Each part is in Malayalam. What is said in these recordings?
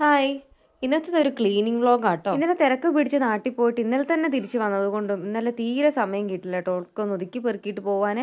ഹായ്. ഇന്നത്തെ ഒരു ക്ലീനിങ് വ്ളോഗ് ആട്ടോ. ഇന്നലെ തിരക്ക് പിടിച്ച് നാട്ടിൽ പോയിട്ട് ഇന്നലെ തന്നെ തിരിച്ചു വന്നതുകൊണ്ടും ഇന്നലെ തീരെ സമയം കിട്ടില്ല കേട്ടോ. ഒന്ന് ഒതുക്കി പെറുക്കിയിട്ട് പോവാൻ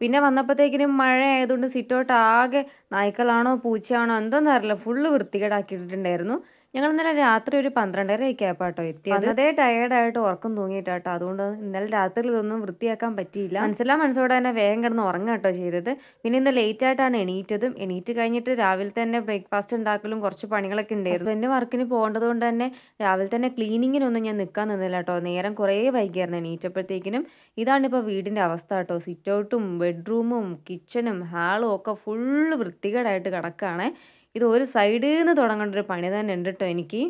പിന്നെ വന്നപ്പോഴത്തേക്കിനും മഴ ആയതുകൊണ്ട് സിറ്റൗട്ട് ആകെ നായ്ക്കളാണോ പൂച്ചയാണോ എന്തോന്നറിയില്ല ഫുള്ള് വൃത്തികേടാക്കിയിട്ടുണ്ടായിരുന്നു ഞങ്ങൾ ഇന്നലെ രാത്രി ഒരു പന്ത്രണ്ടര ഒക്കെ ആയപ്പാട്ടോ എത്തിയത്. അതേ ടയേർഡായിട്ട് ഉറക്കം തൂങ്ങിയിട്ടാട്ടോ. അതുകൊണ്ട് ഇന്നലെ രാത്രി ഇതൊന്നും വൃത്തിയാക്കാൻ പറ്റിയില്ല. മനസ്സിലാ മനസ്സോടെ തന്നെ വേഗം കിടന്ന് ഉറങ്ങാട്ടോ ചെയ്തത്. പിന്നെ ഇന്ന് ലേറ്റ് ആയിട്ടാണ് എണീറ്റതും. എണീറ്റ് കഴിഞ്ഞിട്ട് രാവിലെ തന്നെ ബ്രേക്ക്ഫാസ്റ്റ് ഉണ്ടാക്കലും കുറച്ച് പണികളൊക്കെ ഉണ്ടായിരുന്നു. പിന്നെ വർക്കിന് പോകേണ്ടത് കൊണ്ട് തന്നെ രാവിലെ തന്നെ ക്ലീനിങ്ങിനൊന്നും ഞാൻ നിൽക്കാൻ നിന്നില്ല കേട്ടോ. നേരം കുറേ വൈകിയായിരുന്നു എണീറ്റപ്പോഴത്തേക്കിനും. ഇതാണ് ഇപ്പോൾ വീടിന്റെ അവസ്ഥ കേട്ടോ. സിറ്റ് ഔട്ടും ബെഡ്റൂമും കിച്ചണും ഹാളും ഒക്കെ ഫുള്ള് വൃത്തികേടായിട്ട് കിടക്കുകയാണ് ഇത് ഒരു സൈഡിൽ നിന്ന് തുടങ്ങേണ്ട ഒരു പണി തന്നെ ഉണ്ട് കേട്ടോ എനിക്ക്.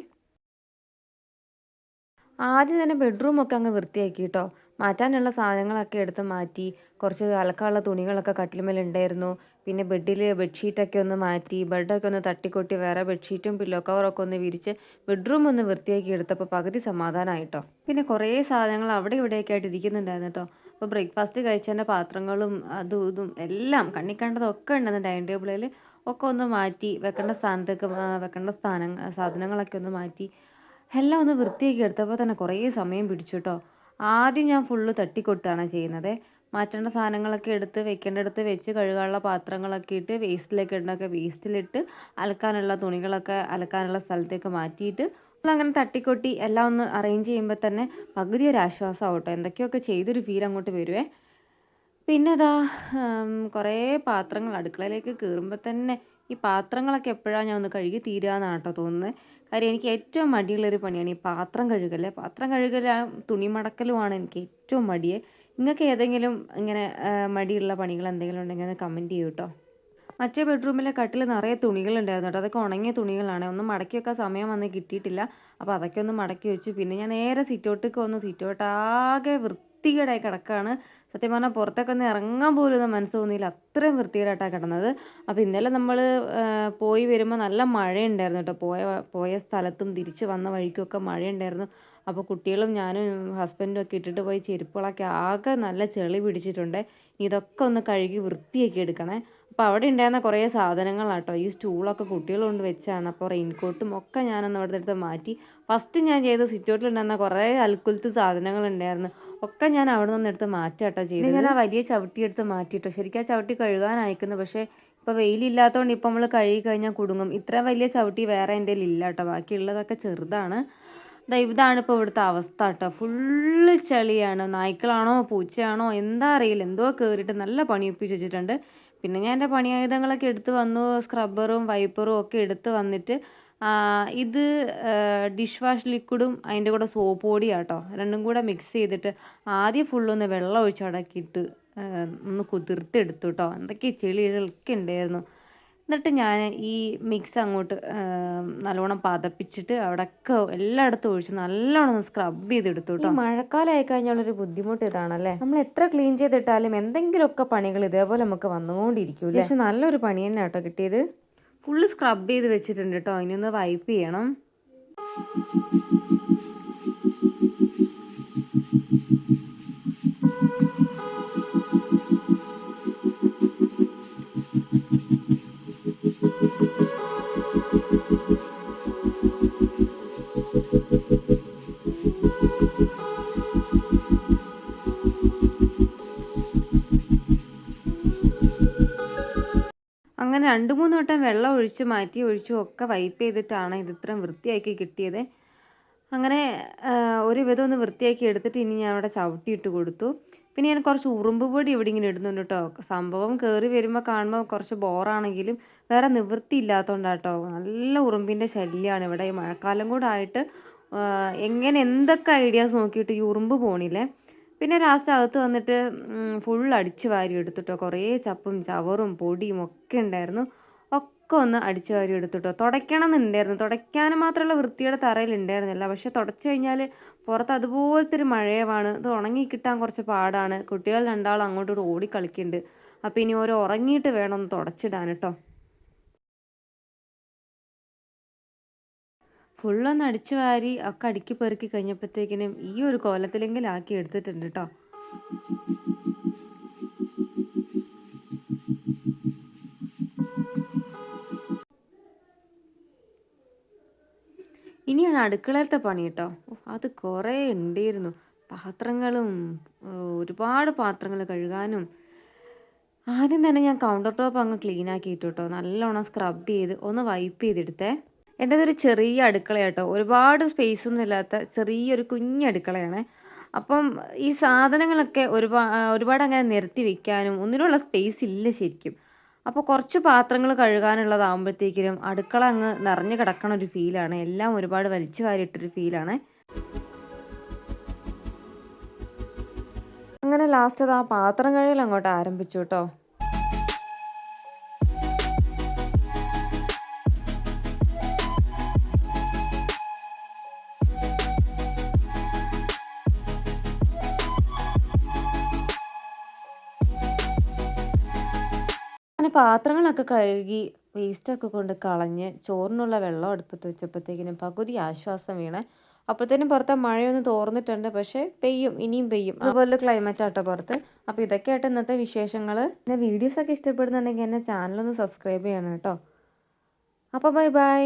ആദ്യം തന്നെ ബെഡ്റൂമൊക്കെ അങ്ങ് വൃത്തിയാക്കി കേട്ടോ മാറ്റാനുള്ള സാധനങ്ങളൊക്കെ എടുത്ത് മാറ്റി കുറച്ച് അലക്കാനുള്ള തുണികളൊക്കെ കട്ടിലുമേലുണ്ടായിരുന്നു പിന്നെ ബെഡിൽ ബെഡ്ഷീറ്റൊക്കെ ഒന്ന് മാറ്റി ബെഡൊക്കെ ഒന്ന് തട്ടിക്കൊട്ടി വേറെ ബെഡ്ഷീറ്റും പില്ലോ കവറൊക്കെ ഒന്ന് വിരിച്ച് ബെഡ്റൂം ഒന്ന് വൃത്തിയാക്കി എടുത്തപ്പോൾ പകുതി സമാധാനമായിട്ടോ പിന്നെ കുറേ സാധനങ്ങൾ അവിടെ ഇവിടെയൊക്കെ ആയിട്ട് ഇരിക്കുന്നുണ്ടായിരുന്നു കേട്ടോ അപ്പോൾ ബ്രേക്ക്ഫാസ്റ്റ് കഴിച്ചതിന്റെ പാത്രങ്ങളും അതും ഇതും എല്ലാം കണ്ണി കണ്ടതൊക്കെ ഉണ്ടെന്ന് ഡൈനിങ് ടേബിളിൽ ഒക്കെ ഒന്ന് മാറ്റി വെക്കേണ്ട സ്ഥാനത്തേക്ക് വെക്കേണ്ട സ്ഥാനം സാധനങ്ങളൊക്കെ ഒന്ന് മാറ്റി എല്ലാം ഒന്ന് വൃത്തിയാക്കി എടുത്തപ്പോൾ തന്നെ കുറേ സമയം പിടിച്ചു കേട്ടോ ആദ്യം ഞാൻ ഫുള്ള് തട്ടിക്കൊട്ടാണ് ചെയ്യുന്നത്. മാറ്റേണ്ട സാധനങ്ങളൊക്കെ എടുത്ത് വെക്കേണ്ടടുത്ത് വെച്ച് കഴുകാനുള്ള പാത്രങ്ങളൊക്കെ ഇട്ട് വേസ്റ്റിലേക്ക് ഇടണൊക്കെ വേസ്റ്റിലിട്ട് അലക്കാനുള്ള തുണികളൊക്കെ അലക്കാനുള്ള സ്ഥലത്തേക്ക് മാറ്റിയിട്ട് അങ്ങനെ തട്ടിക്കൊട്ടി എല്ലാം ഒന്ന് അറേഞ്ച് ചെയ്യുമ്പോൾ തന്നെ പകുതി ഒരു ആശ്വാസമാവട്ടോ എന്തൊക്കെയൊക്കെ ചെയ്തൊരു ഫീൽ അങ്ങോട്ട് വരുവേ. പിന്നെ അതാ കുറേ പാത്രങ്ങൾ അടുക്കളയിലേക്ക് കയറുമ്പോൾ തന്നെ ഈ പാത്രങ്ങളൊക്കെ എപ്പോഴാണ് ഞാൻ ഒന്ന് കഴുകി തീരാന്നാണ് കേട്ടോ തോന്നുന്നത് കാര്യം എനിക്ക് ഏറ്റവും മടിയുള്ളൊരു പണിയാണ് ഈ പാത്രം കഴുകൽ പാത്രം കഴുകൽ തുണി മടക്കലുമാണ് എനിക്ക് ഏറ്റവും മടിയെ. നിങ്ങൾക്ക് ഏതെങ്കിലും ഇങ്ങനെ മടിയുള്ള പണികൾ എന്തെങ്കിലും ഉണ്ടെങ്കിൽ ഒന്ന് കമന്റ് ചെയ്യൂ കേട്ടോ മറ്റേ ബെഡ്റൂമിലെ കട്ടിൽ നിറയെ തുണികളുണ്ടായിരുന്നു കേട്ടോ. അതൊക്കെ ഉണങ്ങിയ തുണികളാണ്. ഒന്ന് മടക്കി വെക്കാൻ സമയം വന്ന് കിട്ടിയിട്ടില്ല. അപ്പോൾ അതൊക്കെ ഒന്ന് മടക്കി വെച്ചു. പിന്നെ ഞാൻ നേരെ സിറ്റൗട്ടിലേക്ക് വന്നു. സിറ്റൗട്ട് ആകെ വൃത്തികേടായി കിടക്കുകയാണ് സത്യം പറഞ്ഞാൽ പുറത്തൊക്കെ ഒന്ന് ഇറങ്ങാൻ പോലും മനസ്സ് തോന്നിയില്ല. അത്രയും വൃത്തികേടായിട്ടാണ് കിടന്നത്. അപ്പോൾ ഇന്നലെ നമ്മൾ പോയി വരുമ്പോൾ നല്ല മഴയുണ്ടായിരുന്നു കേട്ടോ. പോയ പോയ സ്ഥലത്തും തിരിച്ച് വന്ന വഴിക്കുമൊക്കെ മഴയുണ്ടായിരുന്നു. അപ്പോൾ കുട്ടികളും ഞാനും ഹസ്ബൻഡും ഒക്കെ ഇട്ടിട്ട് പോയി ചെരുപ്പുകളൊക്കെ ആകെ നല്ല ചെളി പിടിച്ചിട്ടുണ്ട്. ഇതൊക്കെ ഒന്ന് കഴുകി വൃത്തിയാക്കി എടുക്കണേ. അപ്പോൾ അവിടെ ഉണ്ടായിരുന്ന കുറേ സാധനങ്ങളാട്ടോ. ഈ സ്റ്റൂളൊക്കെ കുട്ടികൾ കൊണ്ട് വെച്ചാണ്. അപ്പോൾ റെയിൻകോട്ടും ഒക്കെ ഞാനൊന്ന് അവിടെ എടുത്ത് മാറ്റി. ഫസ്റ്റ് ഞാൻ ചെയ്ത സിറ്റോട്ടിലുണ്ടായിരുന്ന കുറേ അൽക്കുലത്ത് സാധനങ്ങൾ ഉണ്ടായിരുന്നു. ഒക്കെ ഞാൻ അവിടെ നിന്ന് എടുത്ത് മാറ്റാട്ടോ ചെയ്തത്. ഞാൻ വലിയ ചവിട്ടി എടുത്ത് മാറ്റി കേട്ടോ ശരിക്കും ആ ചവിട്ടി കഴുകാൻ അയക്കുന്നു പക്ഷേ ഇപ്പോൾ വെയിലില്ലാത്തതുകൊണ്ട് ഇപ്പോൾ നമ്മൾ കഴുകി കഴിഞ്ഞാൽ കുടുങ്ങും. ഇത്ര വലിയ ചവിട്ടി വേറെ എന്റെ ഇല്ല കേട്ടോ ബാക്കിയുള്ളതൊക്കെ ചെറുതാണ്. ഇതാണ് ഇപ്പോൾ ഇവിടുത്തെ അവസ്ഥ കേട്ടോ ഫുള്ള് ചളിയാണ്. നായ്ക്കളാണോ പൂച്ചയാണോ എന്താ അറിയില്ല. എന്തോ കയറിയിട്ട് നല്ല പണി ഒപ്പിച്ച് വെച്ചിട്ടുണ്ട്. പിന്നെ ഞാൻ എന്റെ പണിയായുധങ്ങളൊക്കെ എടുത്ത് വന്നു. സ്ക്രബ്ബറും വൈപ്പറും ഒക്കെ എടുത്ത് വന്നിട്ട് ഇത് ഡിഷ് വാഷ് ലിക്വിഡും അതിന്റെ കൂടെ സോപ്പ് പൊടിയാട്ടോ രണ്ടും കൂടെ മിക്സ് ചെയ്തിട്ട് ആദ്യം ഫുള്ളൊന്ന് വെള്ളം ഒഴിച്ചടക്കിയിട്ട് ഒന്ന് കുതിർത്തെടുത്തു കേട്ടോ എന്തൊക്കെ ചെളികളൊക്കെ ഉണ്ടായിരുന്നു. എന്നിട്ട് ഞാൻ ഈ മിക്സ് അങ്ങോട്ട് നല്ലോണം പതപ്പിച്ചിട്ട് അവിടെയൊക്കെ എല്ലായിടത്തും ഒഴിച്ച് നല്ലോണം സ്ക്രബ് ചെയ്തെടുത്തു കേട്ടോ മഴക്കാലമായി കഴിഞ്ഞുള്ളൊരു ബുദ്ധിമുട്ട് ഇതാണല്ലേ? നമ്മൾ എത്ര ക്ലീൻ ചെയ്തിട്ടാലും എന്തെങ്കിലുമൊക്കെ പണികൾ ഇതേപോലെ നമുക്ക് വന്നുകൊണ്ടിരിക്കും പക്ഷെ നല്ലൊരു പണി തന്നെ കേട്ടോ കിട്ടിയത്. ഫുള്ള് സ്ക്രബ് ചെയ്ത് വെച്ചിട്ടുണ്ട് കേട്ടോ ഒന്ന് വൈപ്പ് ചെയ്യണം. അങ്ങനെ രണ്ട് മൂന്ന് വട്ടം വെള്ളം ഒഴിച്ച് മാറ്റി ഒഴിച്ചും ഒക്കെ വൈപ്പ് ചെയ്തിട്ടാണ് ഇത് ഇത്രയും വൃത്തിയാക്കി കിട്ടിയത്. അങ്ങനെ ഒരു വിധം ഒന്ന് വൃത്തിയാക്കി എടുത്തിട്ട് ഇനി ഞാൻ അവിടെ ചവിട്ടിയിട്ട് കൊടുത്തു. പിന്നെ ഞാൻ കുറച്ച് ഉറുമ്പ് പൊടി ഇവിടെ ഇങ്ങനെ ഇടുന്നുണ്ട് കേട്ടോ സംഭവം കയറി വരുമ്പോൾ കാണുമ്പോൾ കുറച്ച് ബോറാണെങ്കിലും വേറെ നിവൃത്തി ഇല്ലാത്തതുകൊണ്ടാട്ടോ നല്ല ഉറുമ്പിന്റെ ശല്യമാണ് ഇവിടെ. ഈ മഴക്കാലം കൂടെ ആയിട്ട് എങ്ങനെ എന്തൊക്കെ ഐഡിയാസ് നോക്കിയിട്ട് ഈ ഉറുമ്പ് പോണില്ലേ? പിന്നെ ലാസ്റ്റ് അകത്ത് വന്നിട്ട് ഫുൾ അടിച്ച് വാരി എടുത്തിട്ടോ കുറേ ചപ്പും ചവറും പൊടിയും ഒക്കെ ഉണ്ടായിരുന്നു. ഒക്കെ ഒന്ന് അടിച്ചു വാരി എടുത്തിട്ടോ. തുടയ്ക്കണം എന്നുണ്ടായിരുന്നു തുടയ്ക്കാൻ മാത്രമുള്ള വൃത്തിയുടെ തറയിൽ ഉണ്ടായിരുന്നില്ല. പക്ഷെ തുടച്ചു കഴിഞ്ഞാൽ പുറത്ത് അതുപോലത്തെ ഒരു മഴയമാണ്. ഇത് ഉണങ്ങി കിട്ടാൻ കുറച്ച് പാടാണ്. കുട്ടികൾ രണ്ടാളും അങ്ങോട്ടും ഓടി കളിക്കുന്നുണ്ട് അപ്പോൾ ഇനി ഓരോ ഉറങ്ങിയിട്ട് വേണം ഒന്ന് തുടച്ചിടാൻ കേട്ടോ ഫുള്ളൊന്ന് അടിച്ചു വാരി ഒക്കെ അടുക്കി പെറുക്കി കഴിഞ്ഞപ്പോഴത്തേക്കിനും ഈ ഒരു കോലത്തിലെങ്കിലും ആക്കി എടുത്തിട്ടുണ്ട് കേട്ടോ. ഇനിയാണ് അടുക്കളയിലത്തെ പണി കേട്ടോ അത് കുറേ ഉണ്ടായിരുന്നു പാത്രങ്ങളും ഒരുപാട് പാത്രങ്ങൾ കഴുകാനും. ആദ്യം തന്നെ ഞാൻ കൗണ്ടർ ടോപ്പ് അങ്ങ് ക്ലീൻ ആക്കിയിട്ട് കേട്ടോ നല്ലോണം സ്ക്രബ് ചെയ്ത് ഒന്ന് വൈപ്പ് ചെയ്തെടുത്തേ. എന്റെ ഒരു ചെറിയ അടുക്കള കേട്ടോ ഒരുപാട് സ്പേസ് ഒന്നും ഇല്ലാത്ത ചെറിയൊരു കുഞ്ഞു അടുക്കളയാണ്. അപ്പം ഈ സാധനങ്ങളൊക്കെ ഒരുപാട് ഒരുപാട് അങ്ങനെ നിരത്തി വെക്കാനും ഒന്നിനുള്ള സ്പേസ് ഇല്ല ശരിക്കും. അപ്പോൾ കുറച്ച് പാത്രങ്ങൾ കഴുകാനുള്ളതാകുമ്പോഴത്തേക്കിനും അടുക്കള അങ്ങ് നിറഞ്ഞു കിടക്കണ ഒരു ഫീലാണ്. എല്ലാം ഒരുപാട് വലിച്ചു വാരിയിട്ടൊരു ഫീലാണ്. അങ്ങനെ ലാസ്റ്റ് അത് ആ പാത്രം കഴുകൽ അങ്ങോട്ട് ആരംഭിച്ചു കേട്ടോ. അങ്ങനെ പാത്രങ്ങളൊക്കെ കഴുകി വേസ്റ്റൊക്കെ കൊണ്ട് കളഞ്ഞ് ചോറിനുള്ള വെള്ളം അടുപ്പത്ത് വെച്ചപ്പോഴത്തേക്കിനും പകുതി ആശ്വാസം വീണേ. അപ്പോഴത്തേനും പുറത്തെ മഴയൊന്നും തോർന്നിട്ടുണ്ട് പക്ഷേ പെയ്യും ഇനിയും പെയ്യും. അതുപോലെ ക്ലൈമറ്റ് ആട്ടോ പുറത്ത്. അപ്പോൾ ഇതൊക്കെയായിട്ട് ഇന്നത്തെ വിശേഷങ്ങൾ. പിന്നെ വീഡിയോസൊക്കെ ഇഷ്ടപ്പെടുന്നുണ്ടെങ്കിൽ എന്നെ ചാനലൊന്ന് സബ്സ്ക്രൈബ് ചെയ്യണം കേട്ടോ. അപ്പോൾ ബൈ ബൈ